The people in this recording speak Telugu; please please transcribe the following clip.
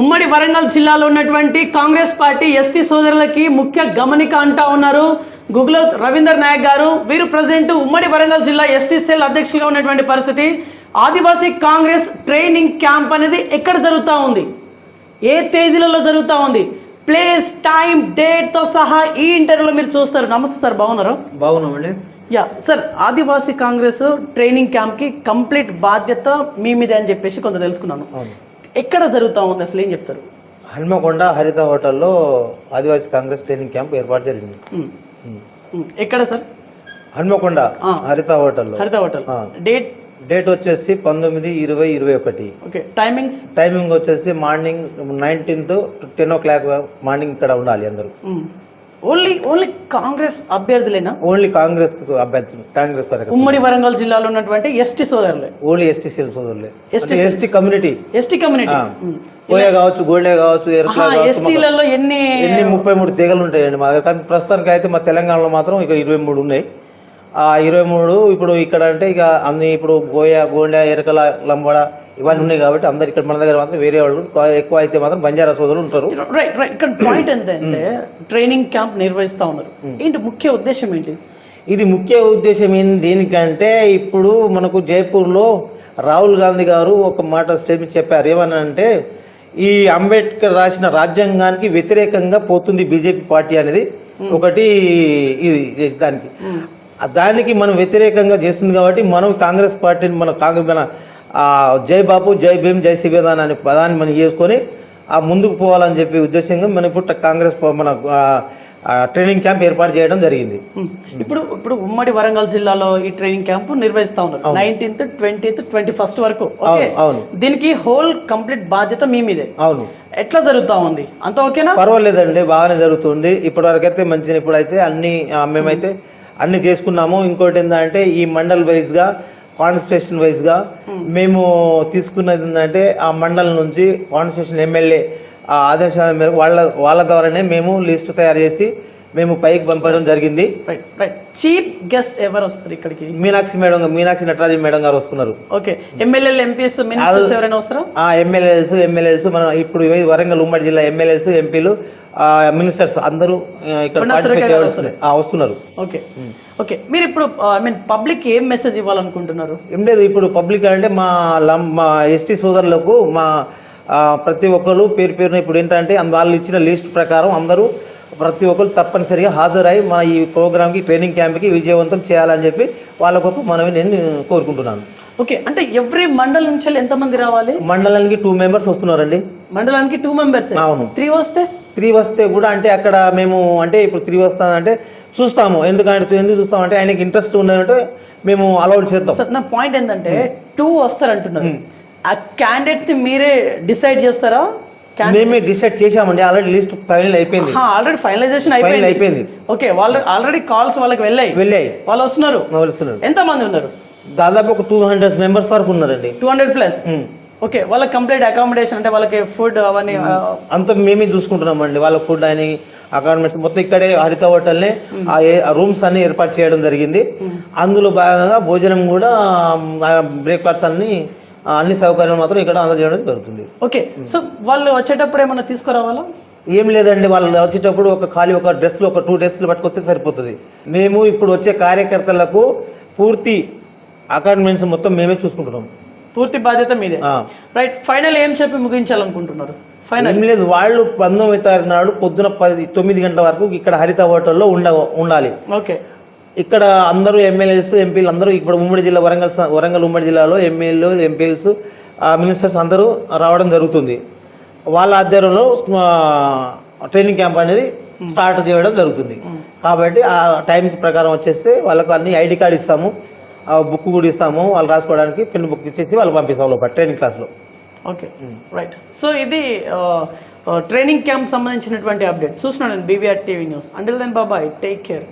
ఉమ్మడి వరంగల్ జిల్లాలో ఉన్నటువంటి కాంగ్రెస్ పార్టీ ఎస్టీ సోదరులకి ముఖ్య గమనిక అంటా ఉన్నారు. గుగ్లో రవీందర్ నాయక్ గారు వీరు ప్రజెంట్ ఉమ్మడి వరంగల్ జిల్లా ఎస్టీ సెల్ అధ్యక్షులుగా ఉన్నటువంటి పరిస్థితి. ఆదివాసీ కాంగ్రెస్ ట్రైనింగ్ క్యాంప్ అనేది ఎక్కడ జరుగుతూ ఉంది? ఏ తేదీలలో జరుగుతూ ఉంది? ప్లేస్ టైం డేట్తో సహా ఈ ఇంటర్వ్యూలో మీరు చూస్తారు. నమస్తే సార్ బాగున్నారు? బాగున్నామండి. Ya sir Adivasi Congress training క్యాంప్కి కంప్లీట్ బాధ్యత మీ మీదే అని చెప్పేసి కొంత తెలుసుకున్నాను. ఎక్కడ జరుగుతూ ఉంది అసలు ఏం చెప్తారు? హన్మకొండ హరిత హోటల్లో ఆదివాసీ కాంగ్రెస్ ట్రైనింగ్ క్యాంప్ ఏర్పాటు జరిగింది. ఎక్కడ సార్? హన్మకొండ. హరిత హోటల్లో. హరిత హోటల్. డేట్? డేట్ వచ్చేసి పంతొమ్మిది ఇరవై ఇరవై ఒకటి. ఓకే. టైమింగ్స్? టైమింగ్ వచ్చేసి morning nineteenth ten o'clock morning ఇక్కడ ఉండాలి అందరూ. ఓన్లీ ఓన్లీ కాంగ్రెస్ అభ్యర్థులేనా? ఓన్లీ కాంగ్రెస్ అభ్యర్థులు కాంగ్రెస్ ఉమ్మడి వరంగల్ జిల్లాలో ఉన్నటువంటి ఎస్టీ సోదరులే. ఓన్లీ ఎస్టీ సెల్ సోదరులే. ST ST community. ST community. Koya కావచ్చు గోల్డే కావచ్చు ఎస్టీలలో ఎన్ని ఎన్ని ముప్పై మూడు తీగలు ఉంటాయండి మా దగ్గర. కానీ ప్రస్తుతానికి అయితే మా తెలంగాణలో మాత్రం ఇక ఇరవై మూడు ఉన్నాయి. ఆ ఇరవై మూడు ఇప్పుడు ఇక్కడ అంటే ఇక అన్ని ఇప్పుడు గోయ గోండ ఎరకల లంబడ ఇవన్నీ ఉన్నాయి కాబట్టి అందరు ఇక్కడ మన దగ్గర మాత్రం వేరే వాళ్ళు ఎక్కువ అయితే మాత్రం బంజారా సోదరులు ఉంటారు. రైట్ రైట్ ఇక్కడ పాయింట్ ఏంటంటే ట్రైనింగ్ క్యాంప్ నిర్వహిస్తా ఉన్నారు. ఏంటి ముఖ్య ఉద్దేశం ఏంటి? ఇది ముఖ్య ఉద్దేశం ఏంది దేనికంటే ఇప్పుడు మనకు జైపూర్లో రాహుల్ గాంధీ గారు ఒక మాట స్టేట్మెంట్ చెప్పారు. ఏమన్నా అంటే ఈ అంబేద్కర్ రాసిన రాజ్యాంగానికి వ్యతిరేకంగా పోతుంది బీజేపీ పార్టీ అనేది ఒకటి ఇది దానికి. దానికి మనం వ్యతిరేకంగా చేస్తుంది కాబట్టి మనం కాంగ్రెస్ పార్టీని మన కాంగ్రెస్ మన జై బాపు జై భీమ్ జై శివేదాన్ అనే పదాన్ని మనం చేసుకొని ఆ ముందుకు పోవాలని చెప్పి ఉద్దేశంగా మనం ఇప్పుడు కాంగ్రెస్ మన ట్రైనింగ్ క్యాంప్ ఏర్పాటు చేయడం జరిగింది. ఇప్పుడు ఇప్పుడు ఉమ్మడి వరంగల్ జిల్లాలో ఈ ట్రైనింగ్ క్యాంప్ నిర్వహిస్తా ఉన్నారు. నైన్టీన్త్ ట్వంటీత్ ట్వంటీ ఫస్ట్ వరకు. అవును దీనికి హోల్ కంప్లీట్ బాధ్యత మీ మీదే. అవును. ఎట్లా జరుగుతా ఉంది? అంత ఓకేనా? పర్వాలేదండి బాగానే జరుగుతుంది. ఇప్పటివరకు అయితే మంచిగా ఇప్పుడైతే అన్ని మేమైతే అన్ని చేసుకున్నాము. ఇంకోటి ఏంటంటే ఈ మండల్ వైజ్గా కాన్స్టిట్యూషన్ వైజ్గా మేము తీసుకున్నది ఏంటంటే ఆ మండలం నుంచి కాన్స్టిట్యూషన్ ఎమ్మెల్యే ఆ ఆదేశాల మేరకు వాళ్ళ వాళ్ళ ద్వారానే మేము లిస్ట్ తయారు చేసి మేము పైకి పంపడం జరిగింది. చీఫ్ గెస్ట్ ఎవరు వస్తారు ఇక్కడికి? మీనాక్షి మేడం గా- మీనాక్షి నటరాజన్ మేడం గారు వస్తున్నారు. ఓకే ఎమ్మెల్యేలు ఎంపీఎస్ మినిస్టర్స్ ఎవరైనా వస్తారా? ఆ ఎమ్మెల్యేస్ ఎమ్మెల్యేస్ మన ఇప్పుడు వరంగల్ ఉమ్మడి జిల్లా ఎమ్మెల్యేస్ ఎంపీలు మినిస్టర్స్ అందరూ ఇక్కడ వస్తున్నారు. ఓకే. ఓకే. మీరు ఇప్పుడు ఐ మీన్ పబ్లిక్ ఏం మెసేజ్ ఇవ్వాలనుకుంటున్నారు? ఏం లేదు ఇప్పుడు పబ్లిక్ అంటే మా మా ఎస్టీ సోదరులకు మా ప్రతి ఒక్కరు పేరు పేరున ఇప్పుడు ఏంటంటే వాళ్ళు ఇచ్చిన లిస్ట్ ప్రకారం అందరూ ప్రతి ఒక్కరు తప్పనిసరిగా హాజరై మా ఈ ప్రోగ్రామ్కి ట్రైనింగ్ క్యాంప్కి విజయవంతం చేయాలని చెప్పి వాళ్ళ గొప్ప మనవి నేను కోరుకుంటున్నాను. ఓకే. అంటే ఎవ్రీ మండల్ నుంచి ఎంతమంది రావాలి? మండలానికి టూ మెంబర్స్ వస్తున్నారండి. మండలానికి టూ మెంబర్స్ అవును. త్రీ వస్తే? త్రీ వస్తే కూడా అంటే అక్కడ మేము అంటే ఇప్పుడు త్రీ వస్తానంటే చూస్తాము. ఎందుకంటే ఎందుకు చూస్తామంటే ఆయనకి ఇంట్రెస్ట్ ఉన్నదంటే మేము అలౌడ్ చేద్దాం. సార్ నా పాయింట్ ఏంటంటే టూ వస్తారంటున్నారు. ఆ క్యాండిడేట్ మీరే డిసైడ్ చేస్తారా? మేమే డిసైడ్ చేశామండి. ఆల్రెడీ లిస్ట్ ఫైనల్ అయిపోయింది. ఆల్రెడీ ఫైనలైజేషన్ ఫైనల్ అయిపోయింది. అయిపోయింది. ఓకే వాళ్ళు ఆల్రెడీ కాల్స్ వాళ్ళకి వెళ్ళాయి. వెళ్ళాయి. వాళ్ళు వస్తున్నారు. వస్తున్నారు. ఎంత మంది ఉన్నారు? దాదాపు ఒక టూ హండ్రెడ్ మెంబర్స్ వరకు ఉన్నారండి. Two hundred plus. ఓకే వాళ్ళకి కంప్లీట్ అకామిడేషన్ అంటే వాళ్ళకి ఫుడ్ అవన్నీ అంతా మేమే చూసుకుంటున్నామండి వాళ్ళ ఫుడ్ అని అకామిడేట్స్ మొత్తం ఇక్కడే హరిత హోటల్నే ఆ రూమ్స్ అన్ని ఏర్పాటు చేయడం జరిగింది. అందులో భాగంగా భోజనం కూడా బ్రేక్ఫాస్ట్ అన్ని అన్ని సౌకర్యాలు మాత్రం ఇక్కడ అందజేయడం జరుగుతుంది. ఓకే సో వాళ్ళు వచ్చేటప్పుడు ఏమన్నా తీసుకురావాలా? ఏం లేదండి వాళ్ళు వచ్చేటప్పుడు ఒక ఖాళీ ఒక డ్రెస్లు ఒక టూ డ్రెస్లు పట్టుకొస్తే సరిపోతుంది. మేము ఇప్పుడు వచ్చే కార్యకర్తలకు పూర్తి అకాడమెంట్స్ మొత్తం మేమే చూసుకుంటున్నాం. పూర్తి బాధ్యత మీదే. రైట్ ఫైనల్ ఏం చెప్పి ముగించాలనుకుంటున్నారు? ఫైనల్ లేదు వాళ్ళు పంతొమ్మిది తారీఖు నాడు పొద్దున పది తొమ్మిది గంటల వరకు ఇక్కడ హరిత హోటల్లో ఉండ ఉండాలి. ఓకే. ఇక్కడ అందరూ ఎమ్మెల్యేస్ ఎంపీలు అందరూ ఇప్పుడు ఉమ్మడి జిల్లా వరంగల్ వరంగల్ ఉమ్మడి జిల్లాలో ఎమ్మెల్యేలు ఎంపీలు మినిస్టర్స్ అందరూ రావడం జరుగుతుంది. వాళ్ళ ఆధ్వర్యంలో ట్రైనింగ్ క్యాంప్ అనేది స్టార్ట్ చేయడం జరుగుతుంది. కాబట్టి ఆ టైం ప్రకారం వచ్చేస్తే వాళ్ళకు అన్ని ఐడి కార్డు ఇస్తాము. బుక్ కూడా ఇస్తాము. వాళ్ళు రాసుకోవడానికి పెన్ బుక్ ఇచ్చేసి వాళ్ళు పంపిస్తాం లోపల ట్రైనింగ్ క్లాస్లో ఓకే రైట్ సో ఇది ట్రైనింగ్ క్యాంప్ సంబంధించినటువంటి అప్డేట్ చూస్తున్నాను BVR TV news until then బాబాయ్ టేక్ కేర్